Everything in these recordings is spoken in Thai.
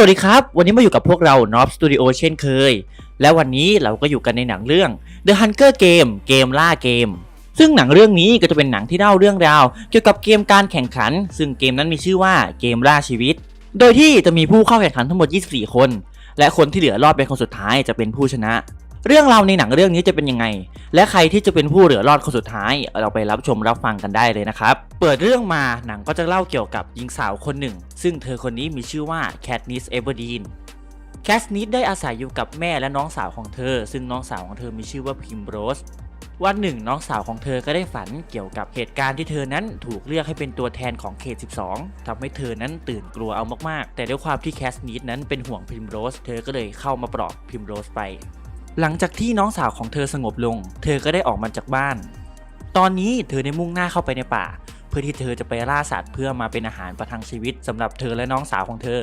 สวัสดีครับ วันนี้มาอยู่กับพวกเรา n o b Studio เช่นเคย และวันนี้เราก็อยู่กันในหนังเรื่อง The Hunger Game เกมล่าเกม ซึ่งหนังเรื่องนี้ก็จะเป็นหนังที่เล่าเรื่องราว เกี่ยวกับเกมการแข่งขัน ซึ่งเกมนั้นมีชื่อว่าเกมล่าชีวิต โดยที่จะมีผู้เข้าแข่งขันทั้งหมด 24 คน และคนที่เหลือรอดเป็นคนสุดท้ายจะเป็นผู้ชนะ เรื่องราวในหนังเรื่องนี้จะเป็นยังไง และใครที่จะเป็นผู้เหลือรอดคนสุดท้าย เราไปรับชมรับฟังกันได้เลยนะครับ เปิดเรื่องมาหนังก็จะเล่าเกี่ยวกับหญิงสาวคนหนึ่ง ซึ่งเธอคนนี้มีชื่อว่าแคทนิสเอเวอร์ดีนแคสนิดได้อาศัยอยู่กับแม่และน้องสาวของเธอ ซึ่งน้องสาวของเธอมีชื่อว่าพิมโรสวันหนึ่งน้องสาวของเธอก็ได้ฝันเกี่ยวกับเหตุการณ์ที่เธอนั้นถูกเลือกให้เป็นตัวแทนของเขต 12ทำให้เธอนั้นตื่นกลัวเอามากๆ แต่ด้วยความที่แคสนิดนั้นเป็นห่วงพิมโรส เธอก็เลยเข้ามาปลอบพิมโรสไป หลังจากที่น้องสาวของเธอสงบลง เธอก็ได้ออกมาจากบ้าน ตอนนี้เธอได้มุ่งหน้าเข้าไปในป่า เพื่อที่เธอจะไปล่าสัตว์เพื่อมาเป็นอาหารประทังชีวิตสำหรับเธอและน้องสาวของเธอ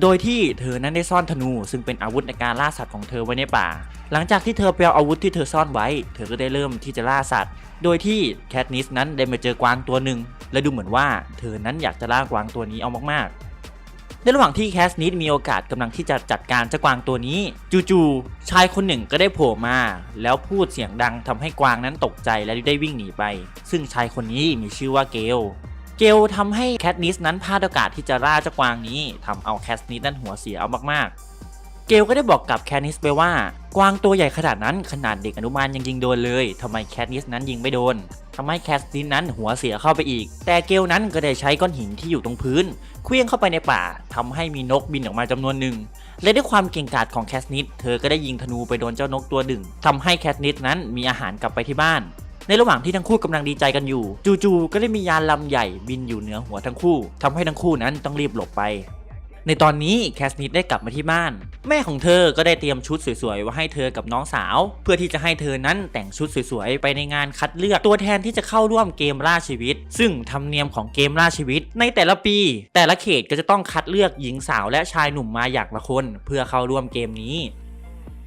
โดยที่เธอนั้นได้ซ่อนธนู ซึ่งเป็นอาวุธในการล่าสัตว์ของเธอไว้ในป่า หลังจากที่เธอไปเอาอาวุธที่เธอซ่อนไว้ เธอก็ได้เริ่มที่จะล่าสัตว์ โดยที่แคทนิสนั้นได้มาเจอกวางตัวหนึ่งและดูเหมือนว่า เธอนั้นอยากจะล่ากวางตัวนี้เอามากๆ ในระหว่างที่แคสนิสมีโอกาสกำลังที่จะจัดการเจ้ากวางตัวนี้ จู่ๆชายคนหนึ่งก็ได้โผล่มา แล้วพูดเสียงดังทำให้กวางนั้นตกใจและได้วิ่งหนีไป ซึ่งชายคนนี้มีชื่อว่าเกลเกลทำให้แคทนิสนั้นพลาดโอกาสที่จะล่าเจ้ากวางนี้ทำเอาแคทนิสนั้นหัวเสียเอามากๆ เกลก็ได้บอกกับแคทนิสไปว่ากวางตัวใหญ่ขนาดนั้นขนาดเด็กอนุบาลยังยิงโดนเลยทำไมแคทนิสนั้นยิงไม่โดน ทำให้แคทนิสนั้นหัวเสียเข้าไปอีก แต่เกลนั้นก็ได้ใช้ก้อนหินที่อยู่ตรงพื้นเคลื่องเข้าไปในป่าทำให้มีนกบินออกมาจำนวนหนึ่งและด้วยความเก่งกาจของแคทนิสเธอก็ได้ยิงธนูไปโดนเจ้านกตัวหนึ่งทำให้แคทนิสนั้นมีอาหารกลับไปที่บ้าน ในระหว่างที่ทั้งคู่กำลังดีใจกันอยู่ จู่ๆก็ได้มียานลำใหญ่บินอยู่เหนือหัวทั้งคู่ทำให้ทั้งคู่นั้นต้องรีบหลบไป ในตอนนี้แคสนิดได้กลับมาที่บ้าน แม่ของเธอก็ได้เตรียมชุดสวยๆไว้ให้เธอกับน้องสาว เพื่อที่จะให้เธอนั้นแต่งชุดสวยๆไปในงานคัดเลือกตัวแทนที่จะเข้าร่วมเกมล่าชีวิต ซึ่งธรรมเนียมของเกมล่าชีวิต ในแต่ละปี แต่ละเขตก็จะต้องคัดเลือกหญิงสาวและชายหนุ่มมาอย่างละคน เพื่อเข้าร่วมเกมนี้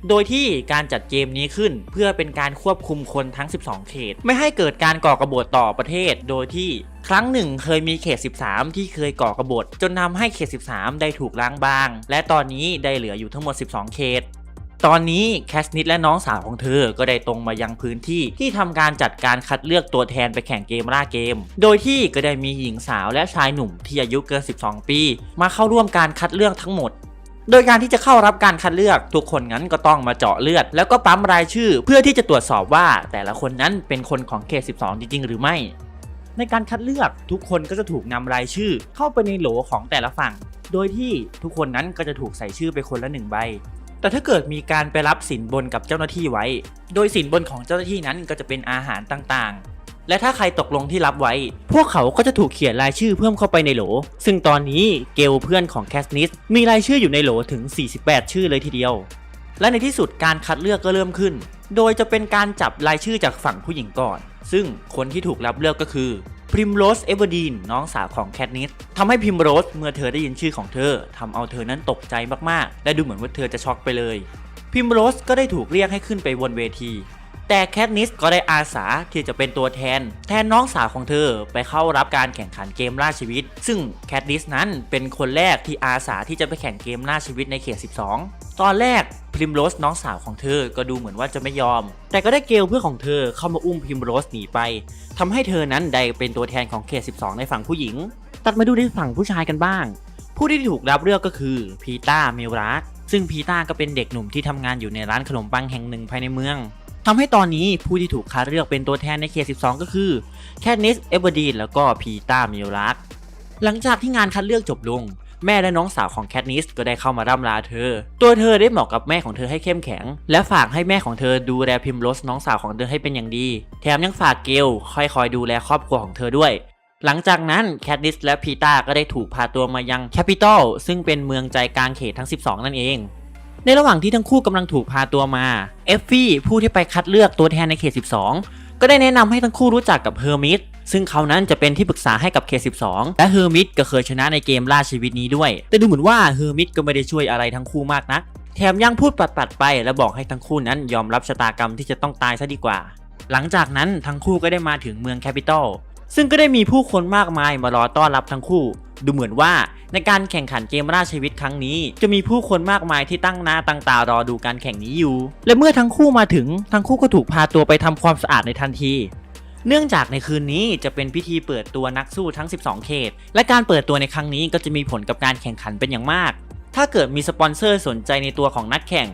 โดยที่การจัดเกมนี้ขึ้นเพื่อเป็นการควบคุมคนทั้ง 12 เขต ไม่ให้เกิดการก่อกบฏต่อประเทศ โดยที่ครั้งหนึ่งเคยมีเขต 13 ที่เคยก่อกบฏ จนทำให้เขต 13 ได้ถูกล้างบาง และตอนนี้ได้เหลืออยู่ทั้งหมด 12 เขตตอนนี้แคสนิดและน้องสาวของเธอก็ได้ตรงมายังพื้นที่ที่ทำการจัดการคัดเลือกตัวแทนไปแข่งเกมล่าเกม โดยที่ก็ได้มีหญิงสาวและชายหนุ่มที่อายุเกิน 12 ปี มาเข้าร่วมการคัดเลือกทั้งหมด โดยการที่จะเข้ารับการคัดเลือกทุกคนนั้นก็ต้องมาเจาะเลือด แล้วก็ปั๊มรายชื่อ เพื่อที่จะตรวจสอบว่าแต่ละคนนั้นเป็นคนของเขต 12 จริง ๆ หรือไม่ ในการคัดเลือกทุกคนก็จะถูกนำรายชื่อ เข้าไปในโหลของแต่ละฝั่ง โดยที่ทุกคนนั้นก็จะถูกใส่ชื่อไปคนละหนึ่งใบ แต่ถ้าเกิดมีการไปรับสินบนกับเจ้าหน้าที่ไว้ โดยสินบนของเจ้าหน้าที่นั้นก็จะเป็นอาหารต่างๆ และถ้าใครตกลงที่รับไว้ พวกเขาก็จะถูกเขียนรายชื่อเพิ่มเข้าไปในโหล ซึ่งตอนนี้เกลเพื่อนของแคสนิสมีรายชื่ออยู่ในโหลถึง 48 ชื่อเลยทีเดียว และในที่สุดการคัดเลือกก็เริ่มขึ้น โดยจะเป็นการจับรายชื่อจากฝั่งผู้หญิงก่อน ซึ่งคนที่ถูกรับเลือกก็คือพริมโรสเอเวอร์ดีนน้องสาวของแคทนิสทำให้พริมโรสเมื่อเธอได้ยินชื่อของเธอทำเอาเธอนั้นตกใจมากๆ และดูเหมือนว่าเธอจะช็อกไปเลย พิมโรสก็ได้ถูกเรียกให้ขึ้นไปบนเวที แต่แคทนิสก็ได้อาสาที่จะเป็นตัวแทน แทนน้องสาวของเธอไปเข้ารับการแข่งขันเกมล่าชีวิต ซึ่งแคทนิสนั้นเป็นคนแรกที่อาสาที่จะไปแข่งเกมล่าชีวิตในเขต 12 ตอนแรกพริมโรสน้องสาวของเธอก็ดูเหมือนว่าจะไม่ยอม แต่ก็ได้เกลเพื่อนของเธอเข้ามาอุ้มพริมโรสหนีไปทำให้เธอนั้นได้เป็นตัวแทนของเขต 12 ในฝั่งผู้หญิง ตัดมาดูในฝั่งผู้ชายกันบ้าง ผู้ที่ถูกรับเลือกก็คือพีตาเมลรักซึ่งพีตาก็เป็นเด็กหนุ่มที่ทำงานอยู่ในร้านขนมปังแห่งหนึ่งภายในเมือง ทำให้ตอนนี้ผู้ที่ถูกคัดเลือกเป็นตัวแทนในเขต 12 ก็คือแคทนิส เอเวอร์ดีน แล้วก็พีตาเมลรักหลังจากที่งานคัดเลือกจบลง แม่และน้องสาวของแคทนิสก็ได้เข้ามาร่ำลาเธอ ตัวเธอได้บอกกับแม่ของเธอให้เข้มแข็ง และฝากให้แม่ของเธอดูแลพิมโรสน้องสาวของเธอให้เป็นอย่างดี แถมยังฝากเกลคอยคอยดูแลครอบครัวของเธอด้วย หลังจากนั้นแคทนิสและพีตาก็ได้ถูกพาตัวมายังแคปิตอลซึ่งเป็นเมืองใจกลางเขตทั้ง 12 นั่นเอง ในระหว่างที่ทั้งคู่กำลังถูกพาตัวมา เอฟฟี่ผู้ที่ไปคัดเลือกตัวแทนในเขต 12 ก็ได้แนะนำให้ทั้งคู่รู้จักกับเฮอร์มิตซึ่งเขานั้นจะเป็นที่ปรึกษาให้กับเขต12และเฮอร์มิตก็เคยชนะในเกมล่าชีวิตนี้ด้วย แต่ดูเหมือนว่าเฮอร์มิตก็ไม่ได้ช่วยอะไรทั้งคู่มากนัก แถมยังพูดปัดๆไป และบอกให้ทั้งคู่นั้นยอมรับชะตากรรมที่จะต้องตายซะดีกว่า หลังจากนั้นทั้งคู่ก็ได้มาถึงเมืองแคปิตอล ซึ่งก็ได้มีผู้คนมากมายมารอต้อนรับทั้งคู่ ดูเหมือนว่าในการแข่งขันเกมราชชีวิตครั้งนี้ จะมีผู้คนมากมายที่ตั้งหน้าตั้งตารอดูการแข่งนี้อยู่ และเมื่อทั้งคู่มาถึงทั้งคู่ก็ถูกพาตัวไปทำความสะอาดในทันที เนื่องจากในคืนนี้จะเป็นพิธีเปิดตัวนักสู้ทั้ง 12 เขต และการเปิดตัวในครั้งนี้ก็จะมีผลกับการแข่งขันเป็นอย่างมาก ถ้าเกิดมีสปอนเซอร์สนใจในตัวของนักแข่ง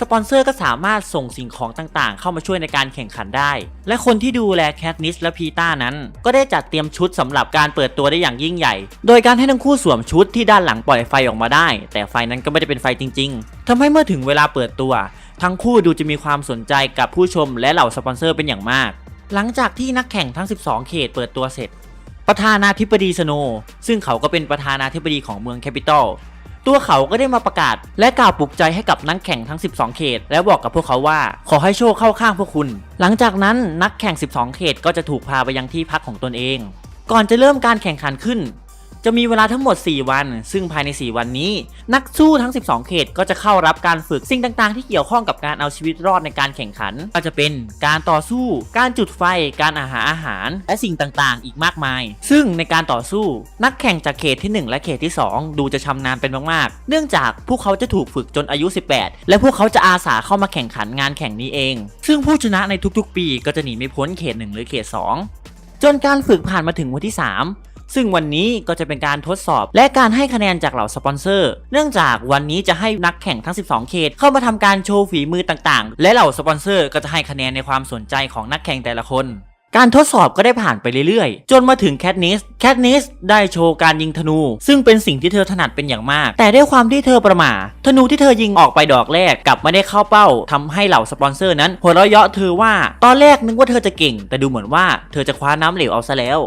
สปอนเซอร์ก็สามารถส่งสิ่งของต่างๆ เข้ามาช่วยในการแข่งขันได้ และคนที่ดูแลแคทนิสและพีต้านั้น ก็ได้จัดเตรียมชุดสำหรับการเปิดตัวได้อย่างยิ่งใหญ่ โดยการให้ทั้งคู่สวมชุดที่ด้านหลังปล่อยไฟออกมาได้ แต่ไฟนั้นก็ไม่ได้เป็นไฟจริง ๆทำให้เมื่อถึงเวลาเปิดตัว ทั้งคู่ดูจะมีความสนใจกับผู้ชมและเหล่าสปอนเซอร์เป็นอย่างมาก หลังจากที่นักแข่งทั้ง 12 เขตเปิดตัวเสร็จประธานาธิบดีสโนว์ซึ่งเขาก็เป็นประธานาธิบดีของเมืองแคปิตอล ตัวเขาก็ได้มาประกาศ และกล่าวปลุกใจให้กับนักแข่งทั้ง 12 เขต และบอกกับพวกเขาว่า ขอให้โชคเข้าข้างพวกคุณ หลังจากนั้นนักแข่ง 12 เขตก็จะถูกพาไปยังที่พักของตนเอง ก่อนจะเริ่มการแข่งขันขึ้น จะมีเวลาทั้งหมด 4 วัน ซึ่งภายใน 4 วันนี้ นักสู้ทั้ง 12 เขตก็จะเข้ารับการฝึกสิ่งต่างๆ ที่เกี่ยวข้องกับการเอาชีวิตรอดในการแข่งขันก็จะเป็นการต่อสู้ การจุดไฟ การอาหารอาหาร และสิ่งต่างๆ อีกมากมาย ซึ่งในการต่อสู้ นักแข่งจากเขตที่ 1 และเขตที่ 2 ดูจะชำนาญเป็นมากๆ เนื่องจากพวกเขาจะถูกฝึกจนอายุ 18 และพวกเขาจะอาสาเข้ามาแข่งขันงานแข่งนี้เอง ซึ่งผู้ชนะในทุกๆ ปีก็จะหนีไม่พ้นเขต 1 หรือเขต 2 จนการฝึกผ่านมาถึงวันที่ 3 ซึ่งวันนี้ก็จะเป็นการทดสอบ และการให้คะแนนจากเหล่าสปอนเซอร์ เนื่องจากวันนี้จะให้นักแข่งทั้ง 12 เขต เข้ามาทำการโชว์ฝีมือต่างๆ และเหล่าสปอนเซอร์ก็จะให้คะแนนในความสนใจของนักแข่งแต่ละคนการทดสอบก็ได้ผ่านไปเรื่อยๆ จนมาถึงแคทนิส แคทนิสได้โชว์การยิงธนู ซึ่งเป็นสิ่งที่เธอถนัดเป็นอย่างมาก แต่ด้วยความที่เธอประหม่าธนูที่เธอยิงออกไปดอกแรกกลับไม่ได้เข้าเป้าทำให้เหล่าสปอนเซอร์นั้นหัวเราะเยาะเธอว่า ตอนแรกนึกว่าเธอจะเก่ง แต่ดูเหมือนว่าเธอจะคว้าน้ำเหลวเอาซะแล้ว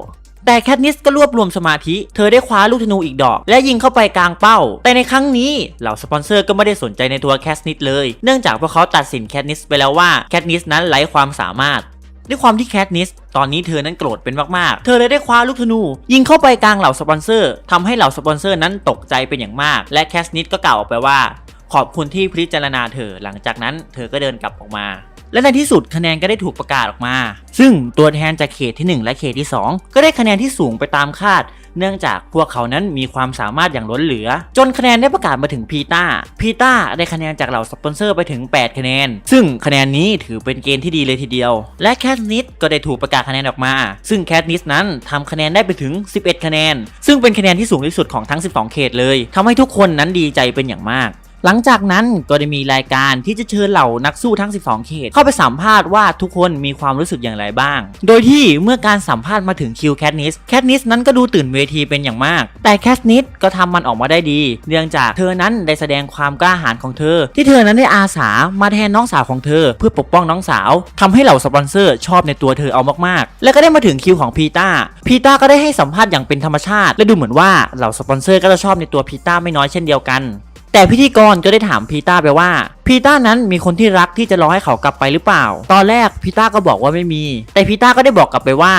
แต่แคทนิสก็รวบรวมสมาธิ เธอได้คว้าลูกธนูอีกดอก และยิงเข้าไปกลางเป้า แต่ในครั้งนี้เหล่าสปอนเซอร์ก็ไม่ได้สนใจในตัวแคทนิสเลย เนื่องจากพวกเขาตัดสินแคทนิสไปแล้วว่าแคทนิสนั้นไร้ความสามารถด้วยความที่แคทนิสตอนนี้เธอนั้นโกรธเป็นมากๆ เธอเลยได้คว้าลูกธนู ยิงเข้าไปกลางเหล่าสปอนเซอร์ทำให้เหล่าสปอนเซอร์นั้นตกใจเป็นอย่างมาก และแคทนิสก็กล่าวออกไปว่า ขอบคุณที่พิจารณาเธอ หลังจากนั้นเธอก็เดินกลับออกมา และในที่สุดคะแนนก็ได้ถูกประกาศออกมา ซึ่งตัวแทนจากเขตที่ 1 และเขตที่ 2 ก็ได้คะแนนที่สูงไปตามคาด เนื่องจากพวกเขานั้นมีความสามารถอย่างล้นเหลือ จนคะแนนได้ประกาศมาถึงพีตาพีตาได้คะแนนจากเหล่าสปอนเซอร์ไปถึง 8 คะแนน ซึ่งคะแนนนี้ถือเป็นเกณฑ์ที่ดีเลยทีเดียว และแคทนิสก็ได้ถูกประกาศคะแนนออกมา ซึ่งแคทนิสนั้นทำคะแนนได้ไปถึง 11 คะแนน ซึ่งเป็นคะแนนที่สูงที่สุดของทั้ง 12 เขตเลยทำให้ทุกคนนั้นดีใจเป็นอย่างมาก หลังจากนั้นก็ได้มีรายการที่จะเชิญเหล่านักสู้ทั้ง 12 เขต เข้าไปสัมภาษณ์ว่าทุกคนมีความรู้สึกอย่างไรบ้าง โดยที่เมื่อการสัมภาษณ์มาถึงคิวแคทนิส แคทนิสนั้นก็ดูตื่นเวทีเป็นอย่างมาก แต่แคทนิสก็ทำมันออกมาได้ดี เนื่องจากเธอนั้นได้แสดงความกล้าหาญของเธอ ที่เธอนั้นได้อาสามาแทนน้องสาวของเธอ เพื่อปกป้องน้องสาวทำให้เหล่าสปอนเซอร์ชอบในตัวเธอเอามากๆ และก็ได้มาถึงคิวของพีตาพีตาก็ได้ให้สัมภาษณ์อย่างเป็นธรรมชาติ และดูเหมือนว่าเหล่าสปอนเซอร์ก็จะชอบในตัวพีตาไม่น้อยเช่นเดียวกัน แต่พิธีกรก็ได้ถามพีต้าไปว่า พีต้านั้นมีคนที่รักที่จะรอให้เขากลับไปหรือเปล่า ตอนแรกพีต้าก็บอกว่าไม่มี แต่พีต้าก็ได้บอกกลับไปว่า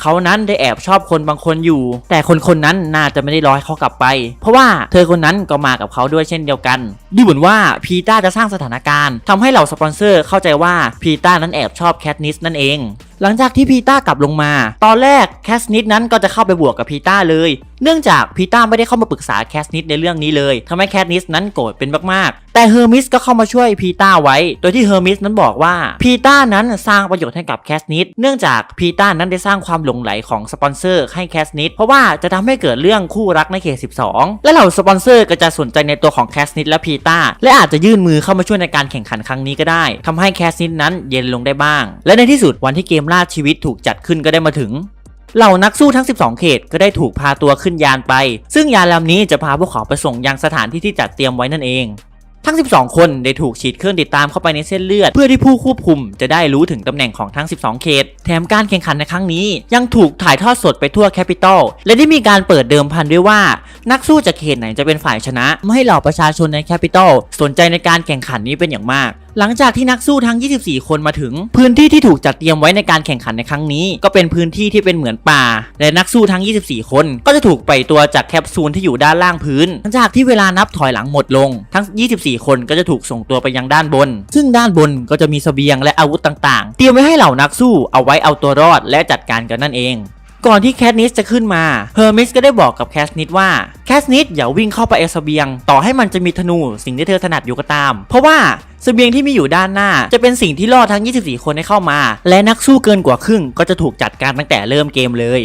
เขานั้นได้แอบชอบคนบางคนอยู่ แต่คนคนนั้นน่าจะไม่ได้รอให้เขากลับไป เพราะว่าเธอคนนั้นก็มากับเขาด้วยเช่นเดียวกัน ดูเหมือนว่าพีต้าจะสร้างสถานการณ์ทำให้เหล่าสปอนเซอร์เข้าใจว่าพีต้านั้นแอบชอบแคทนิสนั่นเอง หลังจากที่พีต้ากลับลงมา ตอนแรกแคสนิดนั้นก็จะเข้าไปบวกกับพีต้าเลย เนื่องจากพีต้าไม่ได้เข้ามาปรึกษาแคสนิดในเรื่องนี้เลยทำให้แคสนิสนั้นโกรธเป็นมากๆ แต่เฮอร์มิสก็เข้ามาช่วยพีต้าไว้ โดยที่เฮอร์มิสนั้นบอกว่าพีต้านั้นสร้างประโยชน์ให้กับแคสนิดเนื่องจากพีต้านั้นได้สร้างความหลงไหลของสปอนเซอร์ให้แคสนิดเพราะว่าจะทำให้เกิดเรื่องคู่รักในเขต 12 และเหล่าสปอนเซอร์ก็จะสนใจในตัวของแคสนิดและพีต้าและอาจจะยื่นมือเข้ามาช่วยในการแข่งขันครั้งนี้ก็ได้ทำให้แคสนิดนั้นเย็นลงได้บ้าง และในที่สุดวันที่เกมล่าชีวิตถูกจัดขึ้นก็ได้มาถึงเหล่านักสู้ทั้ง 12 เขตก็ได้ถูกพาตัวขึ้นยานไป ซึ่งยานลำนี้จะพาพวกเขาไปส่งยังสถานที่ที่จัดเตรียมไว้นั่นเอง ทั้ง 12 คนได้ถูกฉีดเครื่องติดตามเข้าไปในเส้นเลือด เพื่อที่ผู้ควบคุมจะได้รู้ถึงตำแหน่งของทั้ง 12 เขต แถมการแข่งขันในครั้งนี้ ยังถูกถ่ายทอดสดไปทั่วแคปิตอล และได้มีการเปิดเดิมพันด้วยว่า นักสู้จากเขตไหนจะเป็นฝ่ายชนะ ไม่ให้เหล่าประชาชนในแคปิตอลสนใจในการแข่งขันนี้เป็นอย่างมากหลังจากที่นักสู้ทั้ง 24 คนมาถึง พื้นที่ที่ถูกจัดเตรียมไว้ในการแข่งขันในครั้งนี้ ก็เป็นพื้นที่ที่เป็นเหมือนป่า และนักสู้ทั้ง 24 คน ก็จะถูกปล่อยตัวจากแคปซูลที่อยู่ด้านล่างพื้น หลังจากที่เวลานับถอยหลังหมดลง ทั้ง 24 คนก็จะถูกส่งตัวไปยังด้านบน ซึ่งด้านบนก็จะมีเสบียงและอาวุธต่างๆ เตรียมไว้ให้เหล่านักสู้เอาไว้เอาตัวรอดและจัดการกันนั่นเอง ก่อนที่แคทนิสจะขึ้นมาเฮอร์มิสก็ได้บอกกับแคทนิสว่าแคทนิสอย่าวิ่งเข้าไปเอเสเบียง ต่อให้มันจะมีธนูสิ่งที่เธอถนัดอยู่ก็ตาม เพราะว่าเสบียงที่มีอยู่ด้านหน้า จะเป็นสิ่งที่ล่อทั้ง 24 คนให้เข้ามา และนักสู้เกินกว่าครึ่งก็จะถูกจัดการตั้งแต่เริ่มเกมเลย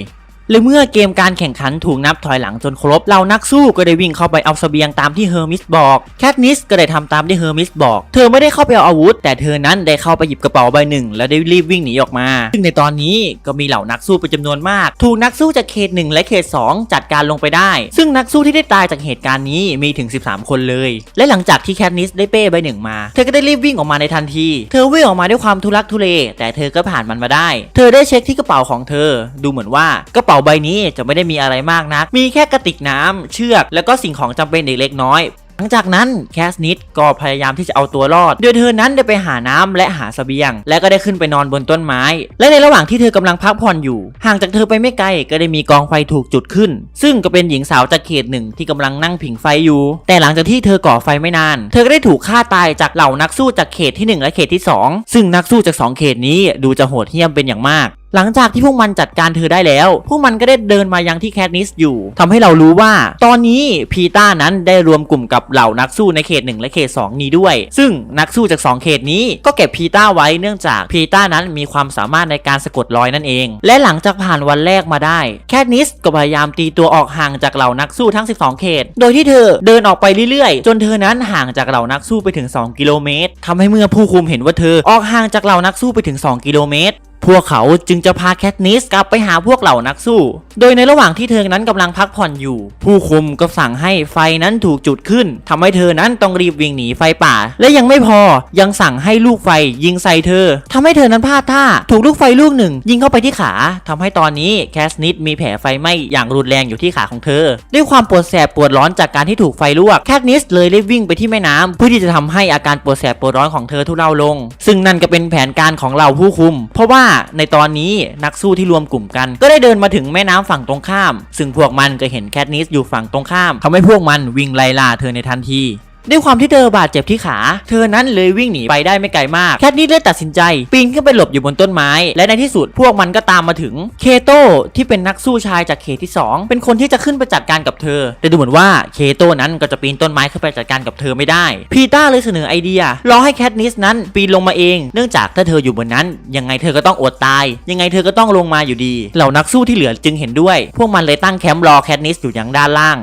และเมื่อเกมการแข่งขันถูกนับถอยหลังจนครบเหล่านักสู้ก็ได้วิ่งเข้าไปเอาเสบียงตามที่เฮอร์มิสบอกแคทนิสก็ได้ทำตามที่เฮอร์มิสบอก เธอไม่ได้เข้าไปเอาอาวุธ แต่เธอนั้นได้เข้าไปหยิบกระเป๋าใบหนึ่ง แล้วได้รีบวิ่งหนีออกมา ซึ่งในตอนนี้ก็มีเหล่านักสู้เป็นจำนวนมาก ถูกนักสู้จากเขต1และเขต 2 จัดการลงไปได้ ซึ่งนักสู้ที่ได้ตายจากเหตุการณ์นี้มีถึง 13 คนเลย และหลังจากที่แคทนิสได้เป้ใบหนึ่งมา เธอก็ได้รีบวิ่งออกมาในทันที เธอวิ่งออกมาด้วยความทุลักทุเล แต่เธอก็ผ่านมันมาได้ เธอได้เช็คที่กระเป๋าของเธอ ดูเหมือนว่ากระเป๋าใบนี้จะไม่ได้มีอะไรมากนัก มีแค่กระติกน้ำเชือก แล้วก็สิ่งของจำเป็นเล็กน้อยหลังจากนั้นแคสนิดก็พยายามที่จะเอาตัวรอด โดยเธอนั้นได้ไปหาน้ำและหาเสบียง และก็ได้ขึ้นไปนอนบนต้นไม้ และในระหว่างที่เธอกำลังพักผ่อนอยู่ ห่างจากเธอไปไม่ไกลก็ได้มีกองไฟถูกจุดขึ้น ซึ่งก็เป็นหญิงสาวจากเขตหนึ่งที่กำลังนั่งผิงไฟอยู่ แต่หลังจากที่เธอก่อไฟไม่นาน เธอก็ได้ถูกฆ่าตายจากเหล่านักสู้จากเขตที่หนึ่งและเขตที่สองซึ่งนักสู้จากสองเขตนี้ดูจะโหดเหี้ยมเป็นอย่างมาก หลังจากที่พวกมันจัดการเธอได้แล้ว พวกมันก็ได้เดินมายังที่แคทนิสอยู่ทำให้เรารู้ว่า ตอนนี้พีต้านั้นได้รวมกลุ่มกับเหล่านักสู้ในเขต 1 และเขต 2 นี้ด้วย ซึ่งนักสู้จาก 2 เขตนี้ก็เก็บพีต้าไว้เนื่องจากพีต้านั้นมีความสามารถในการสะกดรอยนั่นเอง และหลังจากผ่านวันแรกมาได้ แคทนิสก็พยายามตีตัวออกห่างจากเหล่านักสู้ทั้ง 12 เขต โดยที่เธอเดินออกไปเรื่อยๆ จนเธอนั้นห่างจากเหล่านักสู้ไปถึง 2 กิโลเมตรทำให้เมื่อผู้คุมเห็นว่าเธอออกห่างจากเหล่านักสู้ไปถึง 2 กิโลเมตร พวกเขาจึงจะพาแคทนิสกลับไปหาพวกเหล่านักสู้ โดยในระหว่างที่เธอนั้นกำลังพักผ่อนอยู่ ผู้คุมก็สั่งให้ไฟนั้นถูกจุดขึ้นทำให้เธอนั้นต้องรีบวิ่งหนีไฟป่า และยังไม่พอยังสั่งให้ลูกไฟยิงใส่เธอทำให้เธอนั้นพลาดท่า ถูกลูกไฟลูกหนึ่ง ยิงเข้าไปที่ขาทำให้ตอนนี้แคสนิสมีแผลไฟไหม้อย่างรุนแรงอยู่ที่ขาของเธอ ด้วยความปวดแสบปวดร้อนจากการที่ถูกไฟลวกแคทนิสเลยรีบวิ่งไปที่แม่น้ำเพื่อที่จะทำให้อาการปวดแสบปวดร้อนของเธอทุเลาลง ซึ่งนั่นก็เป็นแผนการของเราผู้คุม เพราะว่าในตอนนี้นักสู้ที่รวมกลุ่มกัน ก็ได้เดินมาถึงแม่น้ำฝั่งตรงข้าม ซึ่งพวกมันก็เห็นแคทนิสอยู่ฝั่งตรงข้ามทำให้พวกมันวิ่งไล่ล่าเธอในทันที ด้วยความที่เธอบาดเจ็บที่ขา เธอนั้นเลยวิ่งหนีไปได้ไม่ไกลมาก แคทนิสเลยตัดสินใจ ปีนขึ้นไปหลบอยู่บนต้นไม้ และในที่สุดพวกมันก็ตามมาถึง เคโตที่เป็นนักสู้ชายจากเขตที่ 2 เป็นคนที่จะขึ้นไปจัดการกับเธอ แต่ดูเหมือนว่าเคโตนั้นก็จะปีนต้นไม้ขึ้นไปจัดการกับเธอไม่ได้ พีต้าเลยเสนอไอเดีย รอให้แคทนิสนั้นปีนลงมาเอง เนื่องจากถ้าเธออยู่บนนั้น ยังไงเธอก็ต้องอดตาย ยังไงเธอก็ต้องลงมาอยู่ดี เหล่านักสู้ที่เหลือจึงเห็นด้วย พวกมันเลยตั้งแคมป์รอแคทนิสอยู่อย่างด้านล่าง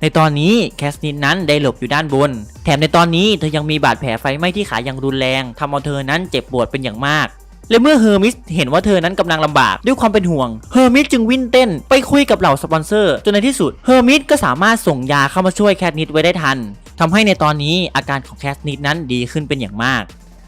ในตอนนี้แคสนินนั้นได้หลบอยู่ด้านบน แถมในตอนนี้เธอยังมีบาดแผลไฟไหม้ที่ขาอย่างรุนแรงทำเอาเธอนั้นเจ็บปวดเป็นอย่างมากและเมื่อเฮอร์มิสเห็นว่าเธอนั้นกำลังลำบากด้วยความเป็นห่วง เฮอร์มิสจึงวิ่งเต้นไปคุยกับเหล่าสปอนเซอร์ จนในที่สุด เฮอร์มิสก็สามารถส่งยาเข้ามาช่วยแคทนิดไว้ได้ทันทำให้ในตอนนี้อาการของแคทนิดนั้นดีขึ้นเป็นอย่างมาก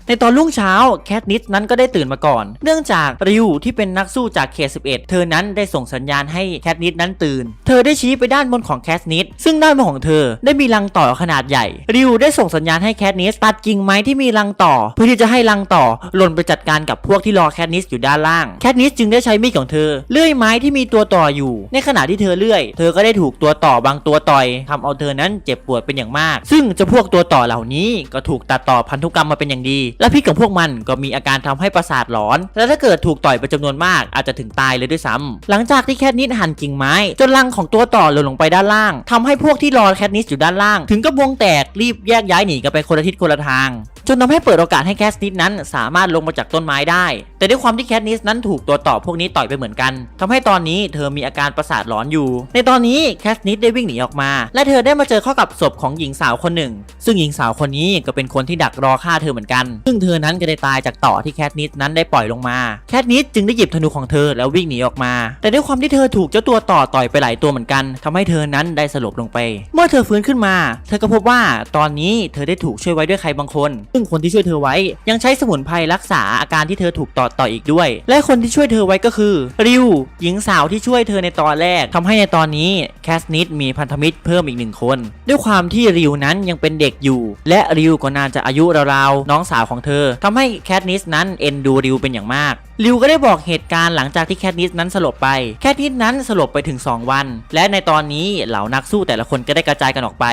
ในตอนรุ่งเช้าแคทนิสนั้นก็ได้ตื่นมาก่อน เนื่องจากริวที่เป็นนักสู้จากเขต11 เธอนั้นได้ส่งสัญญาณให้แคทนิสนั้นตื่น เธอได้ชี้ไปด้านบนของแคทนิสซึ่งด้านบนของเธอได้มีรังต่อขนาดใหญ่ ริวได้ส่งสัญญาณให้แคทนิสตัดกิ่งไม้ที่มีรังต่อ เพื่อที่จะให้รังต่อหล่นไปจัดการกับพวกที่รอแคทนิสอยู่ด้านล่าง แคทนิสจึงได้ใช้มีดของเธอ เลื่อยไม้ที่มีตัวต่ออยู่ ในขณะที่เธอเลื่อย เธอก็ได้ถูกตัวต่อบางตัวต่อยทำเอาเธอนั้นเจ็บปวดเป็นอย่างมาก ซึ่งเจะพวกตัวต่อเหล่านี้ก็ถูกตัดต่อพันธุกรรมมาเป็นอย่างดีและพิษของพวกมันก็มีอาการทำให้ประสาทหลอน และถ้าเกิดถูกต่อยไปจำนวนมากอาจจะถึงตายเลยด้วยซ้ำหลังจากที่แคทนิสหั่นกิ่งไม้ จนรังของตัวต่อหล่นลงไปด้านล่างทำให้พวกที่รอแคทนิสอยู่ด้านล่าง ถึงกับวงแตกรีบแยกย้ายหนีกันไปคนละทิศคนละทางจนทำให้เปิดโอกาสให้แคทนิสนั้นสามารถลงมาจากต้นไม้ได้ แต่ด้วยความที่แคทนิสนั้นถูกตัวต่อพวกนี้ต่อยไปเหมือนกันทำให้ตอนนี้เธอมีอาการประสาทหลอนอยู่ ในตอนนี้แคทนิสได้วิ่งหนีออกมา และเธอได้มาเจอเข้ากับศพของหญิงสาวคนหนึ่ง ซึ่งหญิงสาวคนนี้ก็เป็นคนที่ดักรอฆ่าเธอเหมือนกันซึ่งเธอนั้นก็ได้ตายจากต่อที่แคทนิสนั้นได้ปล่อยลงมา แคทนิสจึงได้หยิบธนูของเธอแล้ววิ่งหนีออกมา แต่ด้วยความที่เธอถูกเจ้าตัวต่อต่อยไปหลายตัวเหมือนกันทำให้เธอนั้นได้สลบลงไป เมื่อเธอฟื้นขึ้นมา เธอก็พบว่าตอนนี้เธอได้ถูกช่วยไว้ด้วยใครบางคน ซึ่งคนที่ช่วยเธอไว้ยังใช้สมุนไพรรักษาอาการที่เธอถูกต่อต่อยอีกด้วย และคนที่ช่วยเธอไว้ก็คือริวหญิงสาวที่ช่วยเธอในตอนแรกทำให้ในตอนนี้แคสนิสมีพันธมิตรเพิ่มอีกหนึ่งคน ด้วยความที่ริวนั้นยังเป็นเด็กอยู่ และริวก็น่าจะอายุราวๆน้องสาวของเธอทำให้แคทนิสนั้นเอ็นดูริวเป็นอย่างมาก ริวก็ได้บอกเหตุการณ์หลังจากที่แคทนิสนั้นสลบไป แคทนิสนั้นสลบไปถึง 2 วัน และในตอนนี้เหล่านักสู้แต่ละคนก็ได้กระจายกันออกไป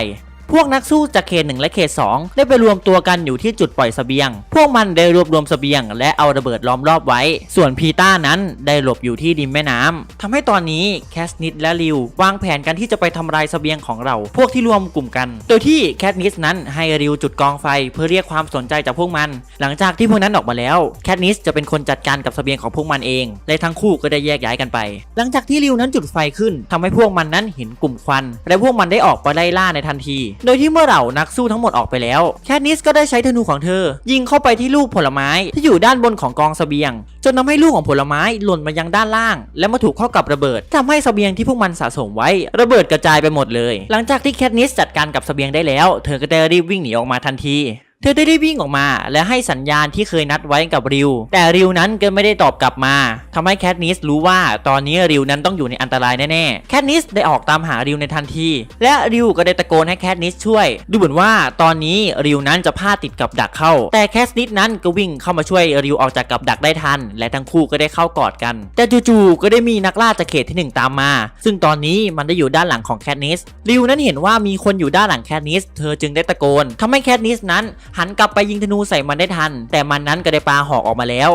พวกนักสู้จากเขตหนึ่งและเขตสองได้ไปรวมตัวกันอยู่ที่จุดปล่อยสเสบียง พวกมันได้รวบรวมสเสบียง และเอาระเบิดล้อมรอบไว้ ส่วนพีต้านั้นได้หลบอยู่ที่ริมแม่น้ำทำให้ตอนนี้แคสนิดและริววางแผนกันที่จะไปทำลายสเสบียงของเรา พวกที่รวมกลุ่มกัน โดยที่แคทนิสนั้นให้ริวจุดกองไฟเพื่อเรียกความสนใจจากพวกมัน หลังจากที่พวกนั้นออกมาแล้วแคทนิสจะเป็นคนจัดการกับสเสบียงของพวกมันเอง และทั้งคู่ก็ได้แยกย้ายกันไป หลังจากที่ริวนั้นจุดไฟขึ้นทำให้พวกมันนั้นเห็นกลุ่มควัน และพวกมันได้ออกไปไล่ล่าในทันทีโดยที่เมื่อเหล่านักสู้ทั้งหมดออกไปแล้ว แคทนิสก็ได้ใช้ธนูของเธอ ยิงเข้าไปที่ลูกผลไม้ที่อยู่ด้านบนของกองสเสบียง จนทำให้ลูกของผลไม้หล่นมายังด้านล่าง และมาถูกเข้ากับระเบิดทำให้สเสบียงที่พวกมันสะสมไว้ ระเบิดกระจายไปหมดเลย หลังจากที่แคทนิสจัดการกับสเสบียงได้แล้ว เธอก็ได้รีบวิ่งหนีออกมาทันที เธอได้รีบวิ่งออกมา และให้สัญญาณที่เคยนัดไว้กับริว แต่ริวนั้นก็ไม่ได้ตอบกลับมาทำให้แคทนิสรู้ว่าตอนนี้ริวนั้นต้องอยู่ในอันตรายแน่ๆ แคทนิสได้ออกตามหาริวในทันที และริวก็ได้ตะโกนให้แคทนิสช่วย ดูเหมือนว่าตอนนี้ริวนั้นจะพลาดติดกับดักเข้า แต่แคทนิสนั้นก็วิ่งเข้ามาช่วยริวออกจากกับดักได้ทัน และทั้งคู่ก็ได้เข้ากอดกัน แต่จู่ๆก็ได้มีนักล่าจากเขตที่หนึ่งตามมา ซึ่งตอนนี้มันได้อยู่ด้านหลังของแคทนิสริวนั้นเห็นว่ามีคนอยู่ด้านหลังแคทนิสเธอจึงได้ตะโกนทำให้แคทนิสนั้นหันกลับไปยิงธนูใส่มันได้ทัน แต่มันนั้นก็ได้ปาหอกออกมาแล้ว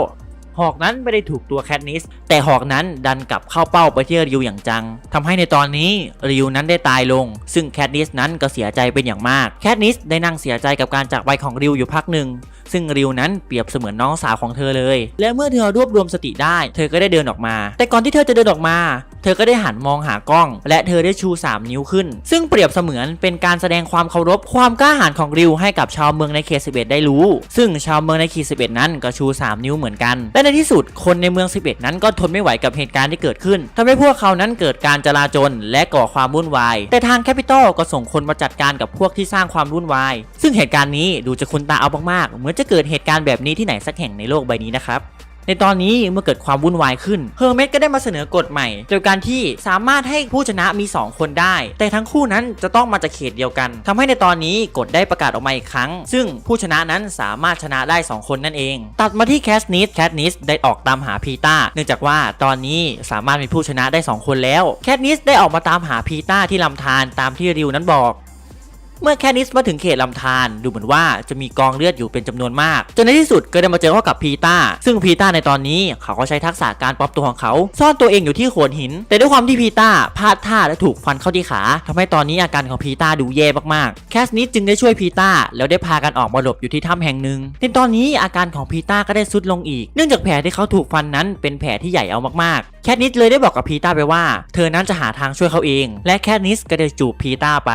หอกนั้นไม่ได้ถูกตัวแคทนิส แต่หอกนั้นดันกลับเข้าเป้าไปที่ริวอย่างจังทำให้ในตอนนี้ริวนั้นได้ตายลง ซึ่งแคทนิสนั้นก็เสียใจเป็นอย่างมาก แคทนิสได้นั่งเสียใจกับการจากไปของริวอยู่พักหนึ่ง ซึ่งริวนั้นเปรียบเสมือนน้องสาวของเธอเลย และเมื่อเธอรวบรวมสติได้ เธอก็ได้เดินออกมา แต่ก่อนที่เธอจะเดินออกมา เธอก็ได้หันมองหากล้อง และเธอได้ชู 3 นิ้วขึ้น ซึ่งเปรียบเสมือนเป็นการแสดงความเคารพความกล้าหาญของริวให้กับชาวเมืองในเขต11 ได้รู้ ซึ่งชาวเมืองในเขต11 นั้นก็ชู 3 นิ้วเหมือนกัน และในที่สุดคนในเมือง 11 นั้นก็ทนไม่ไหวกับเหตุการณ์ที่เกิดขึ้นทำให้พวกเขานั้นเกิดการจลาจลและก่อความวุ่นวาย แต่ทางแคปิตอลก็ส่งคนมาจัดการกับพวกที่สร้างความวุ่นวาย ซึ่งเหตุการณ์นี้ดูจะคุ้นตาเอามากๆเหมือนจะเกิดเหตุการณ์แบบนี้ที่ไหนสักแห่งในโลกใบนี้นะครับ ในตอนนี้เมื่อเกิดความวุ่นวายขึ้นเฮอร์เมสก็ได้มาเสนอกฎใหม่โดยการที่สามารถให้ผู้ชนะมี 2 คนได้ แต่ทั้งคู่นั้นจะต้องมาจากเขตเดียวกันทำให้ในตอนนี้กฎได้ประกาศออกมาอีกครั้ง ซึ่งผู้ชนะนั้นสามารถชนะได้ 2 คนนั่นเอง ตัดมาที่แคสนิสแคสนิสได้ออกตามหาพีตาเนื่องจากว่าตอนนี้สามารถมีผู้ชนะได้ 2 คนแล้วแคสนิสได้ออกมาตามหาพีตาที่ลำธารตามที่ริวนั้นบอก เมื่อแคนิสมาถึงเขตลำธารดูเหมือนว่าจะมีกองเลือดอยู่เป็นจำนวนมากจนในที่สุดก็ได้มาเจอเข้ากับพีตาซึ่งพีตาในตอนนี้เขาก็ใช้ทักษะการปลอมตัวของเขา ซ่อนตัวเองอยู่ที่โขดหิน แต่ด้วยความที่พีตาพลาดท่าและถูกฟันเข้าที่ขาทำให้ตอนนี้อาการของพีตาดูแย่มากๆ แคสนิสจึงได้ช่วยพีตาแล้วได้พากันออกมาหลบอยู่ที่ถ้ำแห่งหนึ่งในตอนนี้อาการของพีตาก็ได้ทรุดลงอีก เนื่องจากแผลที่เขาถูกฟันนั้นเป็นแผลที่ใหญ่เอามากๆ แคทนิสเลยได้บอกกับพีตาไปว่า เธอนั้นจะหาทางช่วยเขาเอง และแคทนิสก็ได้จูบพีตาไป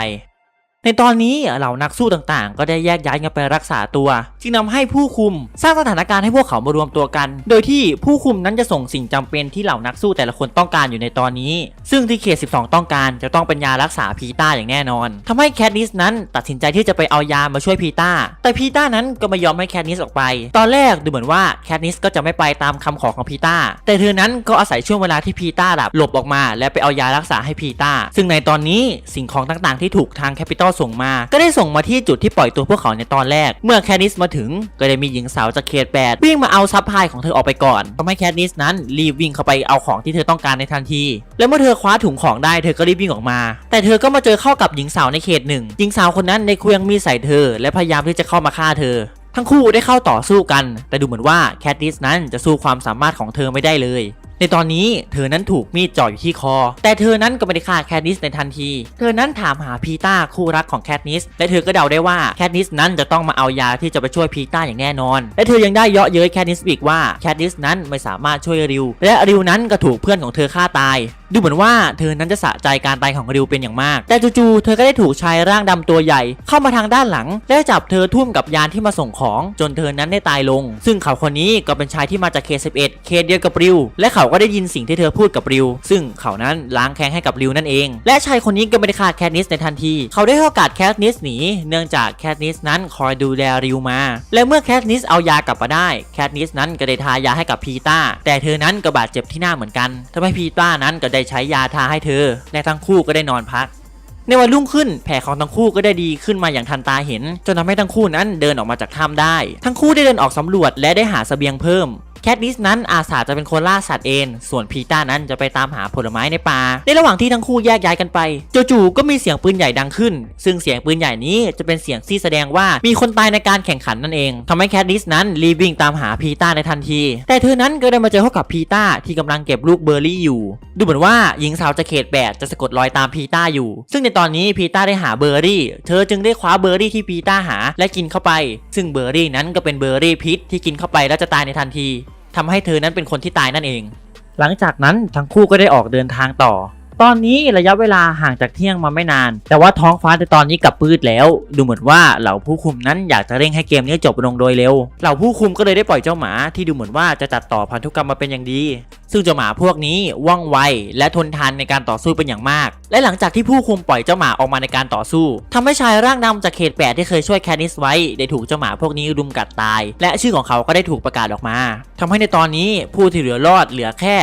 ในตอนนี้เหล่านักสู้ต่างๆ ก็ได้แยกย้ายกันไปรักษาตัว จึงนำให้ผู้คุมสร้างสถานการณ์ให้พวกเขามารวมตัวกัน โดยที่ผู้คุมนั้นจะส่งสิ่งจำเป็นที่เหล่านักสู้แต่ละคนต้องการอยู่ในตอนนี้ ซึ่งที่เขต12 ต้องการจะต้องเป็นยารักษาพีต้าอย่างแน่นอนทำให้แคทนิสนั้นตัดสินใจที่จะไปเอายามาช่วยพีต้า แต่พีต้านั้นก็ไม่ยอมให้แคทนิสออกไป ตอนแรกดูเหมือนว่าแคทนิสก็จะไม่ไปตามคำขอของพีต้า แต่เธอนั้นก็อาศัยช่วงเวลาที่พีต้าหลับหลบออกมา และไปเอายารักษาให้พีต้า ซึ่งในตอนนี้สิ่งของต่างๆที่ถูกทางแคปิตอลส่งมา ก็ได้ส่งมาที่จุดที่ปล่อยตัวพวกเขาในตอนแรก เมื่อแคทนิสมาถึงก็ได้มีหญิงสาวจากเขตแปดวิ่งมาเอาซัพพลายของเธอออกไปก่อนทำให้แคทนิสนั้นรีบวิ่งเข้าไปเอาของที่เธอต้องการในทันที และเมื่อเธอคว้าถุงของได้เธอก็รีบวิ่งออกมา แต่เธอก็มาเจอเข้ากับหญิงสาวในเขตหนึ่งหญิงสาวคนนั้นได้เคลื่องมีใส่เธอ และพยายามที่จะเข้ามาฆ่าเธอทั้งคู่ได้เข้าต่อสู้กัน แต่ดูเหมือนว่าแคทนิสนั้นจะสู้ความสามารถของเธอไม่ได้เลย ในตอนนี้เธอนั้นถูกมีดจ่ออยู่ที่คอ แต่เธอนั้นก็ไม่ได้ฆ่าแคทนิสในทันที เธอนั้นถามหาพีต้าคู่รักของแคทนิสและเธอก็เดาได้ว่าแคทนิสนั้นจะต้องมาเอายาที่จะไปช่วยพีต้าอย่างแน่นอน และเธอยังได้เยาะเย้ยแคทนิสอีกว่าแคทนิสนั้นไม่สามารถช่วยริว และริวนั้นก็ถูกเพื่อนของเธอฆ่าตาย ดูเหมือนว่าเธอนั้นจะสะใจการตายของริวเป็นอย่างมาก แต่จู่ๆเธอก็ได้ถูกชายร่างดำตัวใหญ่ เข้ามาทางด้านหลัง และจับเธอทุ่มกับยานที่มาส่งของ จนเธอนั้นได้ตายลง ซึ่งเขาคนนี้ก็เป็นชายที่มาจากเคส11เคสเดียวกับริว และเขาาก็ได้ยินสิ่งที่เธอพูดกับริว ซึ่งเขานั้นล้างแค้นให้กับริวนั่นเอง และชายคนนี้ก็ไม่ได้ฆ่าแคทนิสในทันที เขาได้ให้โอกาสแคทนิสหนี เนื่องจากแคทนิสนั้นคอยดูแลริวมา และเมื่อแคทนิสเอายากลับมาได้ แคทนิสนั้นก็ได้ทายาให้กับพีตาแต่เธอนั้นก็บาดเจ็บที่หน้าเหมือนกันทำให้พีตานั้นก็ได้ใช้ยาทาให้เธอ และทั้งคู่ก็ได้นอนพักในวันรุ่งขึ้นแผลของทั้งคู่ก็ได้ดีขึ้นมาอย่างทันตาเห็น จนทำให้ทั้งคู่นั้นเดินออกมาจากถ้ำได้ ทั้งคู่ได้เดินออกสำรวจและได้หาเสบียงเพิ่ม แคทนิสนั้นอาสาจะเป็นคนล่าสัตว์เอง ส่วนพีต้านั้นจะไปตามหาผลไม้ในป่า ในระหว่างที่ทั้งคู่แยกย้ายกันไปจู่ๆก็มีเสียงปืนใหญ่ดังขึ้น ซึ่งเสียงปืนใหญ่นี้จะเป็นเสียงที่แสดงว่ามีคนตายในการแข่งขันนั่นเองทำให้แคทนิสนั้นรีบวิ่งตามหาพีต้าในทันที แต่เธอนั้นก็ได้มาเจอเข้ากับพีต้าที่กำลังเก็บลูกเบอร์รี่อยู่ ดูเหมือนว่าหญิงสาวจะเขตแปดจะสะกดรอยตามพีต้าอยู่ ซึ่งในตอนนี้พีต้าได้หาเบอร์รี่ เธอจึงได้คว้าเบอร์รี่ที่พีต้าหาและกินเข้าไป ซึ่งเบอร์รี่นั้นก็เป็นเบอร์รี่พิษที่กินเข้าไปแล้วจะตายในทันที ทำให้เธอนั้นเป็นคนที่ตายนั่นเอง หลังจากนั้นทั้งคู่ก็ได้ออกเดินทางต่อ ตอนนี้ระยะเวลาห่างจากเที่ยงมาไม่นาน แต่ว่าท้องฟ้าในตอนนี้กลับปืดแล้ว ดูเหมือนว่าเหล่าผู้คุมนั้นอยากจะเร่งให้เกมนี้จบลงโดยเร็ว เหล่าผู้คุมก็เลยได้ปล่อยเจ้าหมาที่ดูเหมือนว่าจะจัดต่อพันธุกรรมมาเป็นอย่างดี ซึ่งเจ้าหมาพวกนี้ว่องไวและทนทานในการต่อสู้เป็นอย่างมาก และหลังจากที่ผู้คุมปล่อยเจ้าหมาออกมาในการต่อสู้ทำให้ชายร่างดำจากเขตแปดที่เคยช่วยแคนิสไว้ได้ถูกเจ้าหมาพวกนี้รุมกัดตาย และชื่อของเขาก็ได้ถูกประกาศออกมาทำให้ในตอนนี้ผู้ที่เหลือรอดเหลือแค่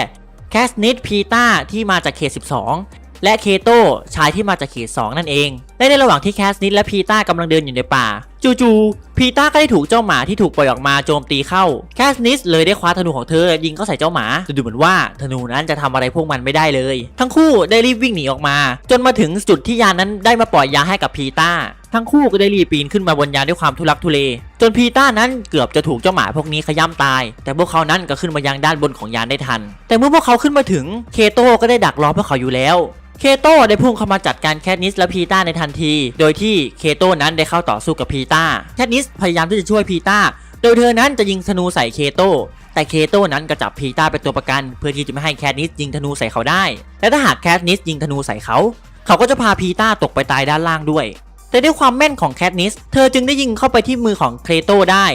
แคสนิดพีตาที่มาจากเขต 12 และเคโตชายที่มาจากเขต 2 นั่นเอง และในระหว่างที่แคสนิดและพีตากำลังเดินอยู่ในป่า จู่ๆพีต้าก็ได้ถูกเจ้าหมาที่ถูกปล่อยออกมาโจมตีเข้า แคสนิสเลยได้คว้าธนูของเธอ ยิงเข้าใส่เจ้าหมาจะดูเหมือนว่าธนูนั้นจะทำอะไรพวกมันไม่ได้เลย ทั้งคู่ได้รีบวิ่งหนีออกมา จนมาถึงจุดที่ยานนั้นได้มาปล่อยยาให้กับพีต้า ทั้งคู่ก็ได้รีบปีนขึ้นมาบนยานด้วยความทุลักทุเล จนพีต้านั้นเกือบจะถูกเจ้าหมาพวกนี้ขย้ำตาย แต่พวกเขานั้นก็ขึ้นมายังด้านบนของยานได้ทัน แต่เมื่อพวกเขาขึ้นมาถึงเคโตก็ได้ดักรอพวกเขาอยู่แล้วเคโตได้พุ่งเข้ามาจัดการแคทนิสและพีต้าในทันที โดยที่เคโตนั้นได้เข้าต่อสู้กับพีต้าแคทนิสพยายามที่จะช่วยพีต้าโดยเธอนั้นจะยิงธนูใส่เคโตแต่เคโตนั้นก็จับพีต้าเป็นตัวประกัน เพื่อที่จะไม่ให้แคทนิสยิงธนูใส่เขาได้ และถ้าหากแคทนิสยิงธนูใส่เขา เขาก็จะพาพีต้าตกไปตายด้านล่างด้วย แต่ด้วยความแม่นของแคทนิส เธอจึงได้ยิงเข้าไปที่มือของเคโตได้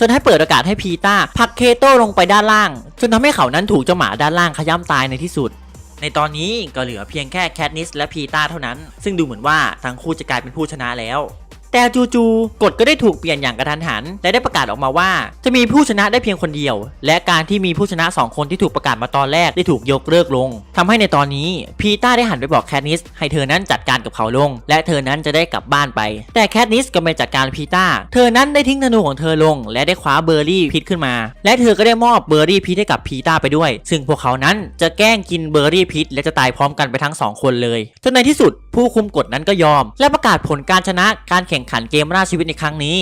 จนให้เปิดโอกาสให้พีต้าผลักเคโตลงไปด้านล่าง จนทำให้เขานั้นถูกเจ้าหมาด้านล่างขย้ำตายในที่สุด ในตอนนี้ก็เหลือเพียงแค่แคทนิสและพีต้าเท่านั้น ซึ่งดูเหมือนว่าทั้งคู่จะกลายเป็นผู้ชนะแล้ว แต่จู่ๆกฎก็ได้ถูกเปลี่ยนอย่างกระทันหัน และได้ประกาศออกมาว่า จะมีผู้ชนะได้เพียงคนเดียว และการที่มีผู้ชนะ 2 คนที่ถูกประกาศมาตอนแรกได้ถูกยกเลิกลงทำให้ในตอนนี้พีต้าได้หันไปบอกแคทนิสให้เธอนั้นจัดการกับเขาลง และเธอนั้นจะได้กลับบ้านไป แต่แคทนิสก็ไม่จัดการพีต้า เธอนั้นได้ทิ้งธนูของเธอลง และได้คว้าเบอร์รี่พิษขึ้นมา และเธอก็ได้มอบเบอร์รี่พิษให้กับพีต้าไปด้วย ซึ่งพวกเขานั้นจะแกล้งกินเบอร์รี่พิษ และจะตายพร้อมกันไปทั้งสองคนเลยจนในที่สุดผู้คุมกฎนั้นก็ยอม และประกาศผลการชนะการแข่งขันเกมล่าชีวิตในครั้งนี้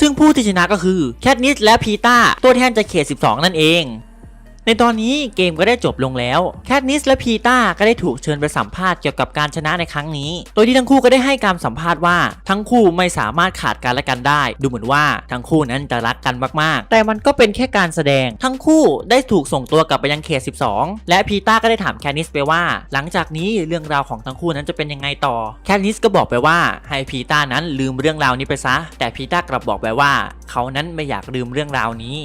ซึ่งผู้ที่ชนะก็คือแคทนิสและพีตาตัวแทนจากเขต 12 นั่นเอง ในตอนนี้เกมก็ได้จบลงแล้วแคทนิสและพีต้าก็ได้ถูกเชิญไปสัมภาษณ์เกี่ยวกับการชนะในครั้งนี้ โดยที่ทั้งคู่ก็ได้ให้การสัมภาษณ์ว่าทั้งคู่ไม่สามารถขาดกันและกันได้ ดูเหมือนว่าทั้งคู่นั้นจะรักกันมากๆ แต่มันก็เป็นแค่การแสดง ทั้งคู่ได้ถูกส่งตัวกลับไปยังเขต 12 และพีต้าก็ได้ถามแคทนิสไปว่า หลังจากนี้เรื่องราวของทั้งคู่นั้นจะเป็นยังไงต่อแคทนิสก็บอกไปว่าให้พีต้านั้นลืมเรื่องราวนี้ไปซะ แต่พีต้ากลับบอกไปว่า เขานั้นไม่อยากลืมเรื่องราวนี้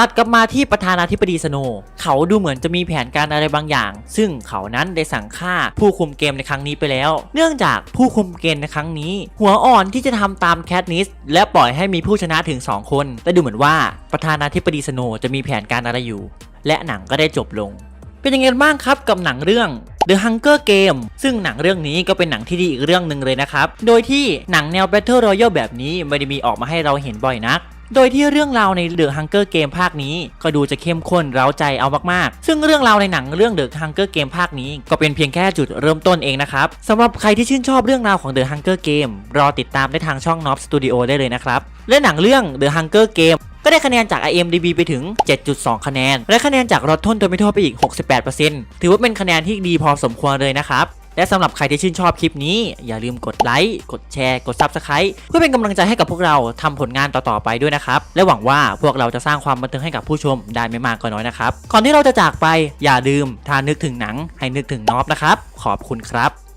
ตัดกลับมาที่ประธานาธิบดีสโนเขาดูเหมือนจะมีแผนการอะไรบางอย่าง ซึ่งเขานั้นได้สั่งฆ่าผู้คุมเกมในครั้งนี้ไปแล้ว เนื่องจากผู้คุมเกมในครั้งนี้ หัวอ่อนที่จะทำตามแคทนิสและปล่อยให้มีผู้ชนะถึง 2 คน แต่ดูเหมือนว่าประธานาธิบดีสโนจะมีแผนการอะไรอยู่ และหนังก็ได้จบลง เป็นยังไงบ้างครับกับหนังเรื่อง The Hunger Game ซึ่งหนังเรื่องนี้ก็เป็นหนังที่ดีอีกเรื่องหนึ่งเลยนะครับ โดยที่หนังแนว Battle Royale แบบนี้ไม่ได้มีออกมาให้เราเห็นบ่อยนัก โดยที่เรื่องราวใน The Hunger Game ภาคนี้ ก็ดูจะเข้มข้นเร้าใจเอามากๆ ซึ่งเรื่องราวในหนังเรื่อง The Hunger Game ภาคนี้ ก็เป็นเพียงแค่จุดเริ่มต้นเองนะครับสำหรับใครที่ชื่นชอบเรื่องราวของ The Hunger Game รอติดตามได้ทางช่อง Nob Studio ได้เลยนะครับและหนังเรื่อง The Hunger Game ก็ได้คะแนนจาก IMDb ไปถึง 7.2 คะแนน และคะแนนจาก Rotten Tomato ไปอีก 68%ถือว่าเป็นคะแนนที่ดีพอสมควรเลยนะครับ และสำหรับใครที่ชื่นชอบคลิปนี้ อย่าลืมกดไลค์กดแชร์กด Subscribe เพื่อเป็นกำลังใจให้กับพวกเราทำผลงานต่อๆไปด้วยนะครับ และหวังว่าพวกเราจะสร้างความบันเทิงให้กับผู้ชมได้ไม่มากก็น้อยนะครับก่อนที่เราจะจากไปอย่าลืมถ้านึกถึงหนังให้นึกถึงน็อบนะครับขอบคุณครับ